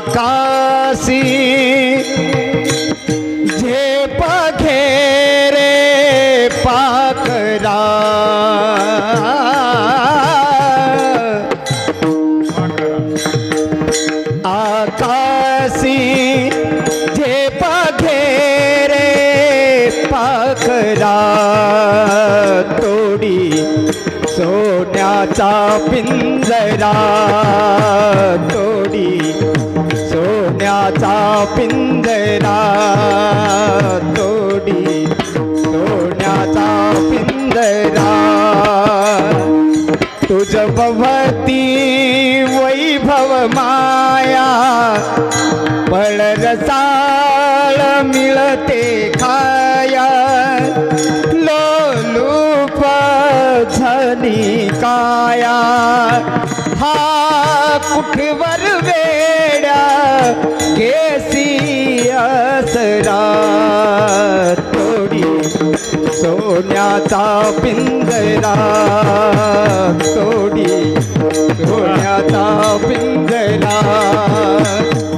आकाशी झेप घेरे पाखरा। आकाशी झेप घेरे पाखरा। तोडी सोन्याचा पिंजरा तो चा पिंजरा तोडी सोन्याचा पिंजरा. तुझ भवती वैभव माया पळ रसाळ मिळते खाया. लोलूप झाली काया. हा कुठवर वेड्या केसी असरा तोडी सोन्याचा पिंजरा तोडी